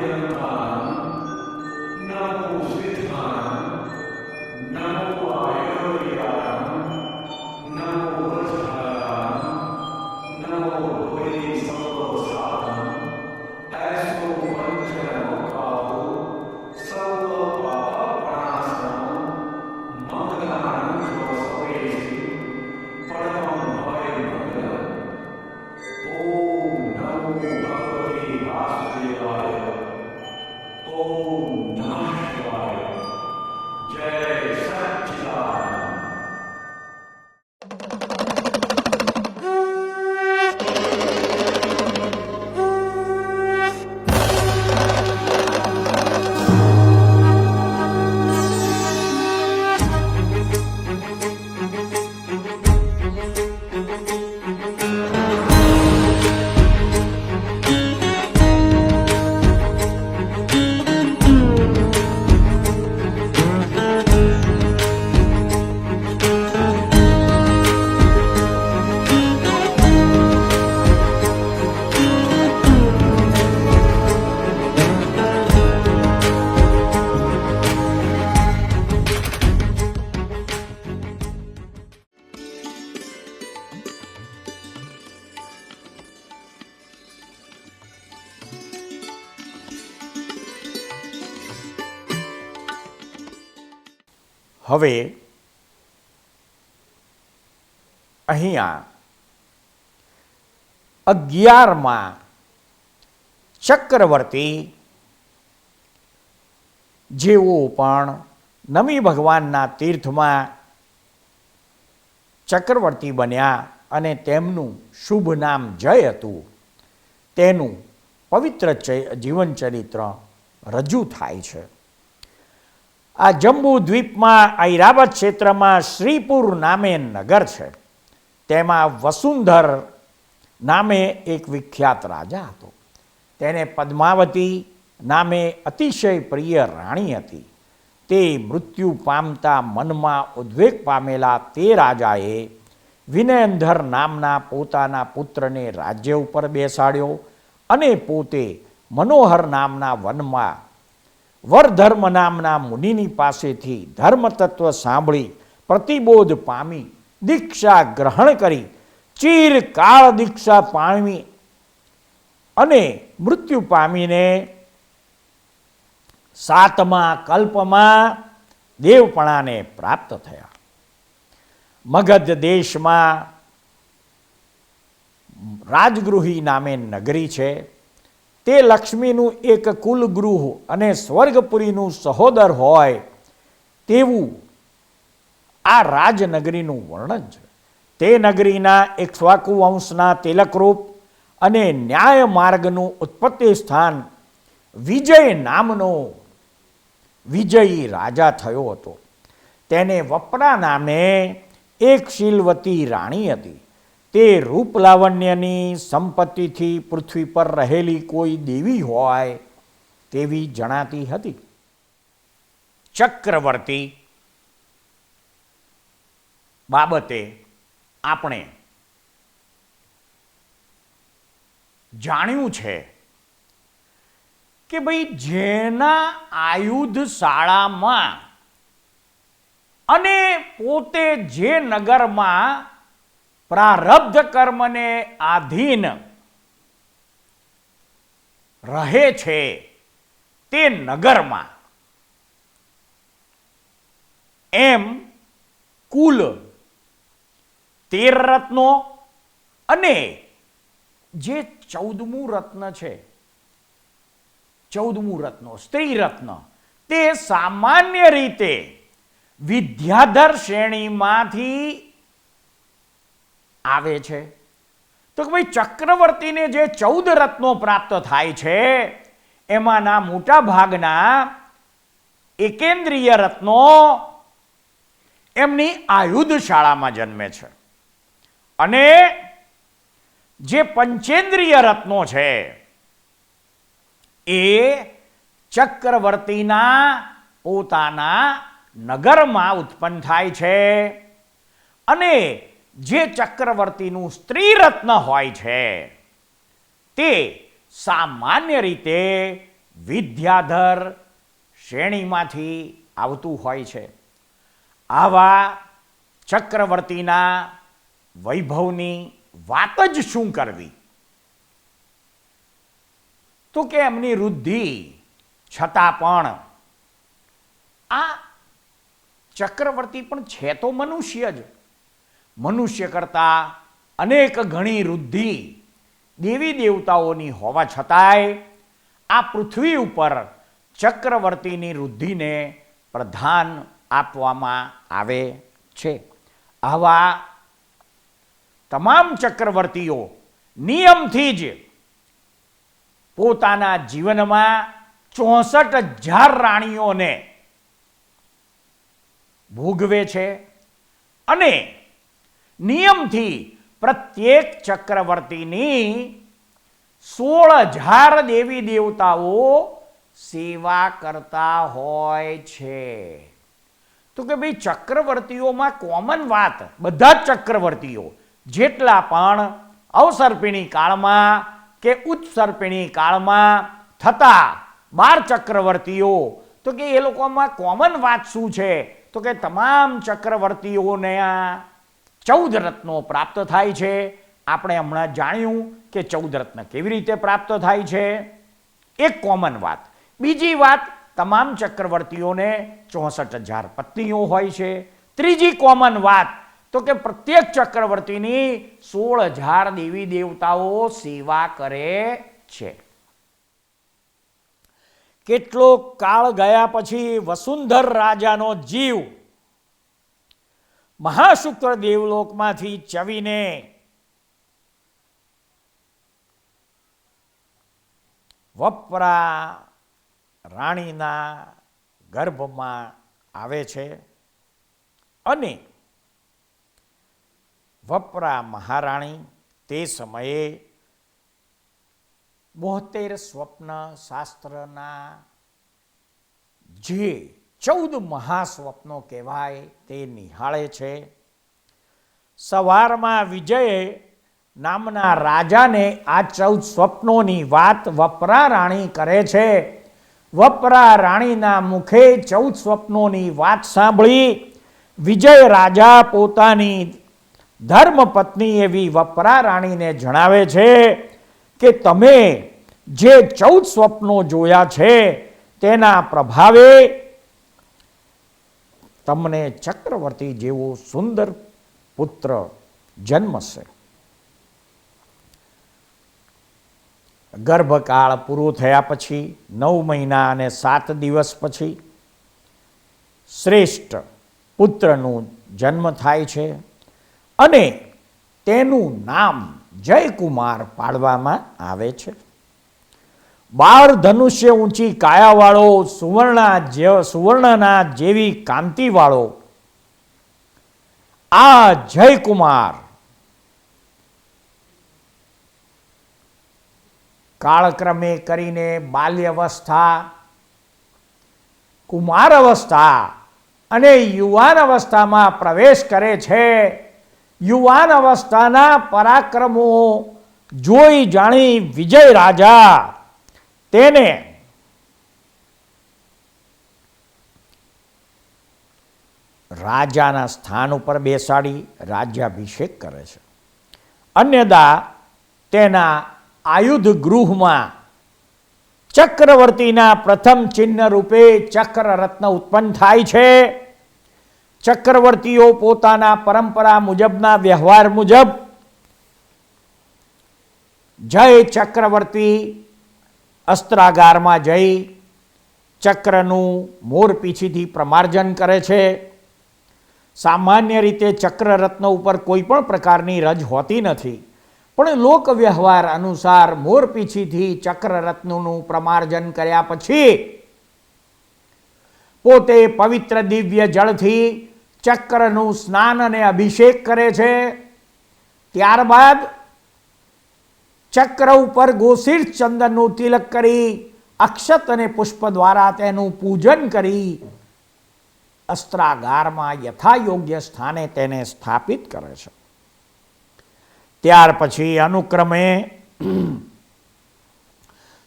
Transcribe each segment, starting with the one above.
Amen. હવે અહીંયા અગિયારમાં ચક્રવર્તી જેઓ પણ નમી ભગવાનના તીર્થમાં ચક્રવર્તી બન્યા અને તેમનું શુભ નામ જય હતું, તેનું પવિત્ર જીવન ચરિત્ર રજૂ થાય છે. આ જંબુ દ્વીપમાં ઐરાવત ક્ષેત્રમાં શ્રીપુર નામે નગર છે. તેમાં વસુંધર નામે એક વિખ્યાત રાજા હતો. તેને પદ્માવતી નામે અતિશય પ્રિય રાણી હતી. તે મૃત્યુ પામતા મનમાં ઉદ્વેગ પામેલા તે રાજાએ વિનયંધર નામના પોતાના પુત્રને રાજ્ય ઉપર બેસાડ્યો અને પોતે મનોહર નામના વનમાં વરધર્મ નામના મુનિની પાસેથી ધર્મતત્વ સાંભળી પ્રતિબોધ પામી, દીક્ષા ગ્રહણ કરી ચીરકાળ દીક્ષા પામી અને મૃત્યુ પામીને સાતમા કલ્પમાં દેવપણાને પ્રાપ્ત થયા. મગધ દેશમાં રાજગૃહી નામે નગરી છે. તે લક્ષ્મીનું એક કુલગૃહ અને સ્વર્ગપુરીનું સહોદર હોય તેવું આ રાજનગરીનું વર્ણન છે. તે નગરીના ઇક્ષ્વાકુ વંશના તિલકરૂપ અને ન્યાય માર્ગનું ઉત્પત્તિ સ્થાન વિજય નામનો વિજયી રાજા થયો હતો. તેને વપરા નામે એક શીલવતી રાણી હતી. તે રૂપ લાવણ્યની સંપત્તિથી પૃથ્વી પર રહેલી કોઈ દેવી હોય તેવી જણાતી હતી. ચક્રવર્તી બાબતે આપણે જાણ્યું છે કે ભાઈ જેના આયુધ શાળામાં અને પોતે જે નગરમાં પ્રારબ્ધ કર્મને આધીન રહે છે તે નગરમાં. એમ કુલ તેર રત્નો અને જે ચૌદમું રત્ન છે, ચૌદમું રત્નો, સ્ત્રી રત્ન, તે સામાન્ય રીતે વિદ્યાધર શ્રેણીમાંથી આવે છે? તો કે ભાઈ ચક્રવર્તીને જે ચૌદ રત્નો પ્રાપ્ત થાય છે, એમાંના મોટા ભાગના એકેન્દ્રીય રત્નો એમની આયુધ શાળામાં જન્મે છે. અને જે પંચેન્દ્રિય રત્નો છે, એ ચક્રવર્તીના પોતાના નગરમાં ઉત્પન્ન થાય છે. અને જે ચક્રવર્તીનું સ્ત્રી રત્ન હોય છે, તે સામાન્ય રીતે વિદ્યાધર શ્રેણીમાંથી આવતું હોય છે. આવા ચક્રવર્તીના વૈભવની વાત જ શું કરવી? તો કે એમની વૃદ્ધિ છતાં પણ આ ચક્રવર્તી પણ છે તો મનુષ્ય જ. મનુષ્ય કરતાં અનેક ઘણી વૃદ્ધિ દેવી દેવતાઓની હોવા છતાંય આ પૃથ્વી ઉપર ચક્રવર્તીની વૃદ્ધિને પ્રધાન આપવામાં આવે છે. આવા તમામ ચક્રવર્તીઓ નિયમથી જ પોતાના જીવનમાં ચોસઠ હજાર રાણીઓને ભોગવે છે અને નિયમથી પ્રત્યેક ચક્રવર્તીની સોળ હજાર દેવી દેવતાઓ સેવા કરતા હોય છે. તો કે ભાઈ ચક્રવર્તીઓમાં કોમન વાત, બધા જ ચક્રવર્તીઓ, જેટલા પણ અવસર્પિણી કાળમાં કે ઉત્સર્પિણી કાળમાં થતા બાર ચક્રવર્તીઓ, તો કે એ લોકોમાં કોમન વાત શું છે? તો કે તમામ ચક્રવર્તીઓને આ ચૌદ રત્નો પ્રાપ્ત થાય છે. આપણે હમણાં જાણ્યું કે ચૌદ રત્ન કેવી રીતે પ્રાપ્ત થાય છે? એક કોમન વાત. બીજી વાત, તમામ ચક્રવર્તીઓને ચોસઠ હજાર પત્નીઓ હોય છે. ત્રીજી કોમન વાત, તો કે પ્રત્યેક ચક્રવર્તીની સોળ હજાર દેવી દેવતાઓ સેવા કરે છે. કેટલો કાળ ગયા પછી વસુંધર રાજાનો જીવ મહાશુક્ર દેવલોકમાંથી ચવીને વપરા રાણીના ગર્ભમાં આવે છે અને વપરા મહારાણી તે સમયે બોતેર સ્વપ્ન શાસ્ત્રના જે ચૌદ મહાસ્વપ્નો કહેવાય તે નિહાળે છે. સવારમાં વિજયે નામના રાજાને આ ચૌદ સ્વપ્નોની વાત વપરા રાણી કરે છે. વપરા રાણીના મુખે ચૌદ સ્વપ્નોની વાત સાંભળી વિજય રાજા પોતાની ધર્મપત્ની એવી વપરા રાણીને જણાવે છે કે તમે જે ચૌદ સ્વપ્નો જોયા છે તેના પ્રભાવે તમને ચક્રવર્તી જેવો સુંદર પુત્ર જન્મશે. ગર્ભકાળ પૂરો થયા પછી, નવ મહિના અને સાત દિવસ પછી શ્રેષ્ઠ પુત્રનું જન્મ થાય છે અને તેનું નામ જયકુમાર પાડવામાં આવે છે. બાર ધનુષ્ય ઊંચી કાયાવાળો, સુવર્ણા જે, સુવર્ણના જેવી કાંતિવાળો. આ જયકુમાર. કાળક્રમે કરીને બાલ્યવસ્થા કુમાર અવસ્થા અને યુવાન અવસ્થામાં પ્રવેશ કરે છે. યુવાન અવસ્થાના પરાક્રમો જોઈ જાણી વિજય રાજા. તેને રાજાના સ્થાન ઉપર બેસાડી રાજ્યાભિષેક કરે છે. અન્યદા તેના આયુધ ગૃહમાં ચક્રવર્તીના પ્રથમ ચિહ્ન રૂપે ચક્ર રત્ન ઉત્પન્ન થાય છે. ચક્રવર્તીઓ પોતાના પરંપરા મુજબના વ્યવહાર મુજબ જય ચક્રવર્તી અસ્ત્રાગારમાં જઈ ચક્રનું મોર પીછીથી પ્રમાર્જન કરે છે. સામાન્ય રીતે ચક્રરત્ન ઉપર કોઈ પણ પ્રકારની રજ હોતી નથી. પણ લોકવ્યવહાર અનુસાર અનુસાર મોરપીંછીથી ચક્રરત્નનું પ્રમાર્જન કર્યા પછી પોતે પવિત્ર દિવ્ય જળથી ચક્રનું સ્નાન અને અભિષેક કરે છે. ત્યારબાદ ચક્ર ઉપર ગોશીર્ષ ચંદનનું તિલક કરી, અક્ષત અને પુષ્પ દ્વારા તેનું પૂજન કરી, અસ્ત્રાગારમાં યથાયોગ્ય સ્થાને તેને સ્થાપિત કરે છે. ત્યાર પછી અનુક્રમે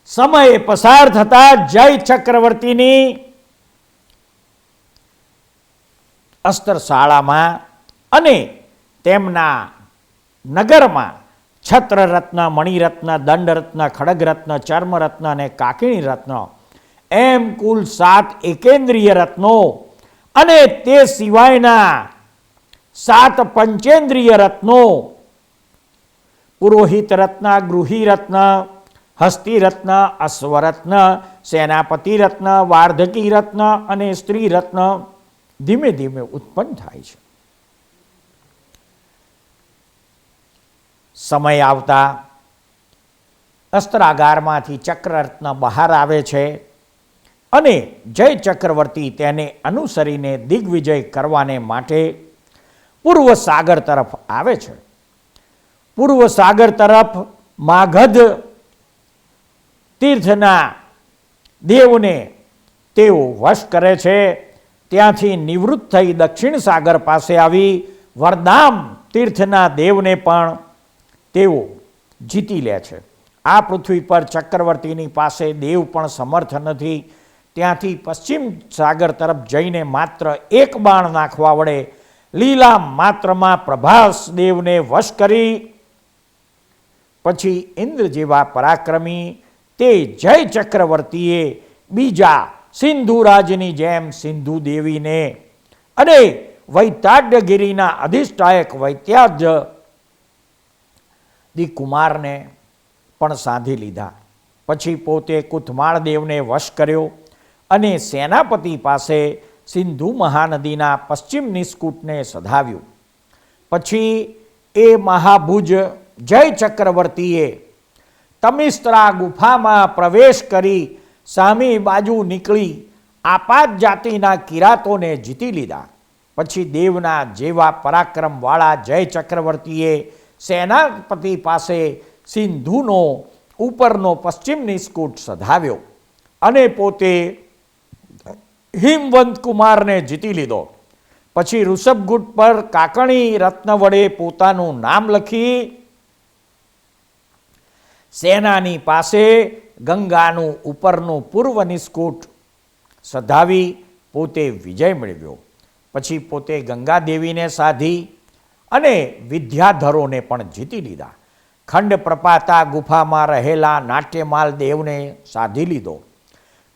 સમય પસાર થતા જય ચક્રવર્તીની અસ્ત્રશાળામાં અને તેમના નગરમાં છત્રરત્ન મણિરત્ન, દંડરત્ન, ખડગરત્ન, ચર્મરત્ન અને કાકિણી રત્ન એમ કુલ સાત એકેન્દ્રીય રત્નો અને તે સિવાયના સાત પંચેન્દ્રિય રત્નો. પુરોહિત રત્ન ગૃહી રત્ન હસ્તી રત્ન અશ્વરત્ન સેનાપતિ રત્ન વાર્ધકી રત્ન અને સ્ત્રી રત્ન ધીમે ધીમે ઉત્પન્ન થાય છે. સમય આવતા અસ્ત્રાગારમાંથી ચક્રરત્ન બહાર આવે છે અને જય ચક્રવર્તી તેને અનુસરીને દિગ્વિજય કરવાને માટે પૂર્વ સાગર તરફ આવે છે. પૂર્વ સાગર તરફ માગધ તીર્થના દેવને તેઓ વશ કરે છે. ત્યાંથી નિવૃત્ત થઈ દક્ષિણ સાગર પાસે આવી વરદામ તીર્થના દેવને પણ તેઓ જીતી લે છે. આ પૃથ્વી પર ચક્રવર્તીની પાસે દેવ પણ સમર્થ નથી. ત્યાંથી પશ્ચિમ સાગર તરફ જઈને માત્ર એક બાણ નાખવા વડે લીલા માત્રમાં પ્રભાસ દેવને વશ કરી, પછી ઇન્દ્ર જેવા પરાક્રમી તે જય ચક્રવર્તીએ બીજા સિંધુરાજની જેમ સિંધુ દેવીને અને વૈતાડ્યગીરીના અધિષ્ઠાયક વૈત્યાજ દી કુમારને પણ સાધી લીધા. પછી પોતે કુથમાળદેવને વશ કર્યો અને સેનાપતિ પાસે સિંધુ મહાનદીના પશ્ચિમ નિષ્કૂટને સધાવ્યું. પછી એ મહાભુજ જય ચક્રવર્તીએ તમિસ્ત્રા ગુફામાં પ્રવેશ કરી સામી બાજુ નીકળી આપાત જાતિના કિરાતોને જીતી લીધા. પછી દેવના જેવા પરાક્રમવાળા જય ચક્રવર્તીએ સેનાપતિ પાસે સિંધુનો ઉપરનો પશ્ચિમ નિસ્કૂટ સધાવ્યો અને પોતે હિમવંત કુમારને જીતી લીધો. પછી ઋષભગુટ પર કાકણી રત્ન વડે પોતાનું નામ લખી સેનાની પાસે ગંગાનું ઉપરનું પૂર્વ નિષ્કૂટ સધાવી પોતે વિજય મેળવ્યો. પછી પોતે ગંગા દેવીને સાધી અને વિદ્યાધરોને પણ જીતી લીધા. ખંડ પ્રપાતા ગુફામાં રહેલા નાટ્યમાલ દેવને સાધી લીધો.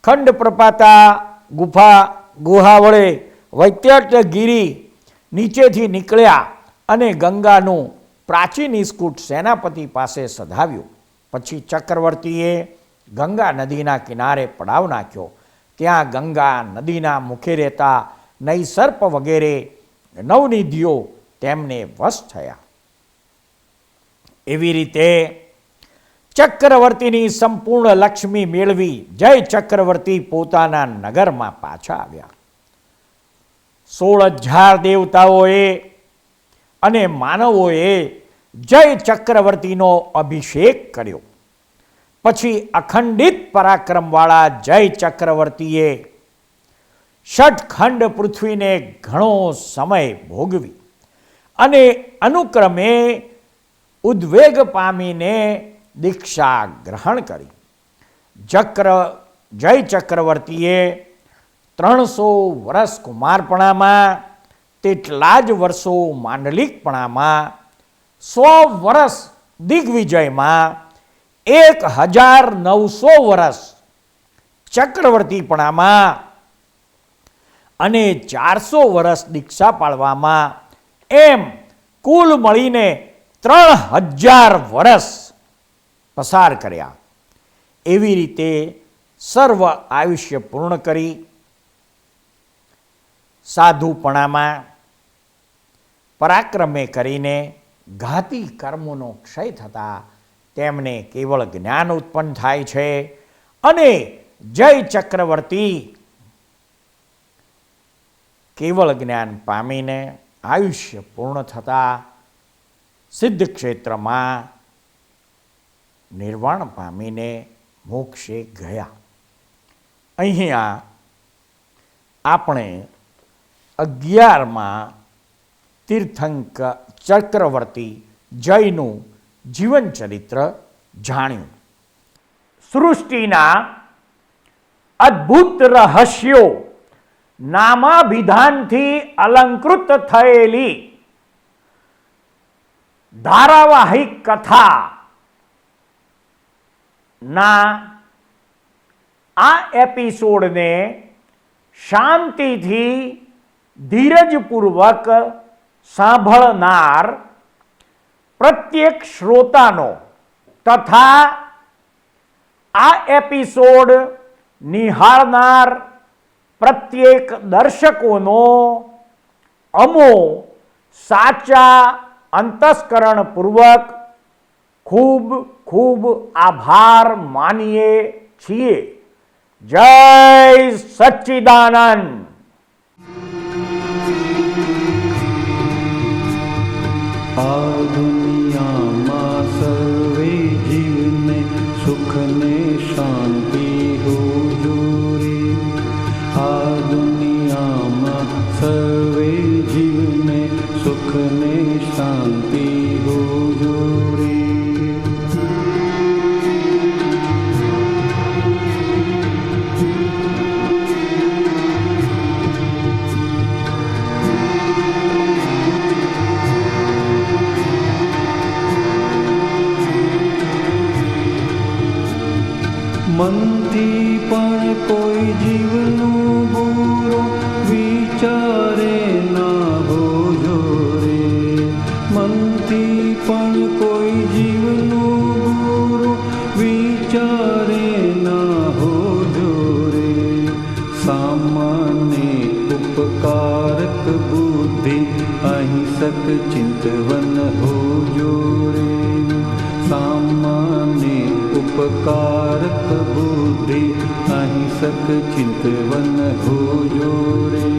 ખંડ પ્રપાતા ગુફા ગુહા વડે વૈત્યટગીરી નીચેથી નીકળ્યા અને ગંગાનું પ્રાચીન ઇસ્કુટ સેનાપતિ પાસે સધાવ્યું. પછી ચક્રવર્તીએ ગંગા નદીના કિનારે પડાવ નાખ્યો. ત્યાં ગંગા નદીના મુખે રહેતા નૈસર્પ વગેરે નવનિધિઓ તેમને વશ થયા. એવી રીતે ચક્રવર્તીની સંપૂર્ણ લક્ષ્મી મેળવી જય ચક્રવર્તી પોતાના નગરમાં પાછા આવ્યા. સોળ હજાર દેવતાઓએ અને માનવોએ જય ચક્રવર્તીનો અભિષેક કર્યો. પછી અખંડિત પરાક્રમવાળા જય ચક્રવર્તીએ ષટખંડ પૃથ્વીને ઘણો સમય ભોગવી. અને અનુક્રમે ઉદ્વેગ પામીને દીક્ષા ગ્રહણ કરી. ચક્ર, જય ચક્રવર્તીએ ત્રણસો વર્ષ કુમારપણામાં, તેટલા જ વર્ષો માંડલિકપણામાં, સો વર્ષ દિગ્વિજયમાં, એક હજાર નવસો વર્ષ ચક્રવર્તીપણામાં અને ચારસો વર્ષ દીક્ષા પાળવામાં એમ કુલ મળીને ત્રણ હજાર વર્ષ પસાર કર્યા. એવી રીતે સર્વ આયુષ્ય પૂર્ણ કરી. સાધુપણામાં પરાક્રમે કરીને ઘાતી કર્મોનો ક્ષય થતા તેમને કેવળ જ્ઞાન ઉત્પન્ન થાય છે અને જય ચક્રવર્તી કેવળ જ્ઞાન પામીને આયુષ્ય પૂર્ણ થતા સિદ્ધ ક્ષેત્રમાં નિર્વાણ પામીને મોક્ષે ગયા. અહીંયા આપણે અગિયારમાં તીર્થંક ચક્રવર્તી જયનું જીવનચરિત્ર જાણ્યું. સૃષ્ટિના અદ્ભુત રહસ્યો નામાભિધાનથી અલંકૃત થયેલી ધારાવાહિક કથા. ના, આ એપિસોડને શાંતિથી ધીરજપૂર્વક સાંભળનાર પ્રત્યેક શ્રોતાનો તથા આ એપિસોડ નિહાળનાર પ્રત્યેક દર્શકોનો અમો સાચા અંતસ્કરણપૂર્વક ખૂબ ખૂબ આભાર માનીએ છીએ જય સચ્ચિદાનંદ આ દુનિયામાં સર્વે ਬਣ ਕੋਈ ਜੀਵ ਨੂੰ ਗੁਰੂ ਵਿਚਾਰੇ ਨਾ ਹੋ ਜੋਰੇ। ਸਾਮਾਨੇ ਉਪਕਾਰਕ ਬੁੱਧੀ ਅਹਿੰਸਕ ਚਿੰਤਵਨ ਹੋ ਜੋਰੇ। ਸਾਮਾਨੇ ਉਪਕਾਰਕ ਬੁੱਧੀ ਅਹਿੰਸਕ ਚਿੰਤਵਨ ਹੋ ਜੋਰੇ।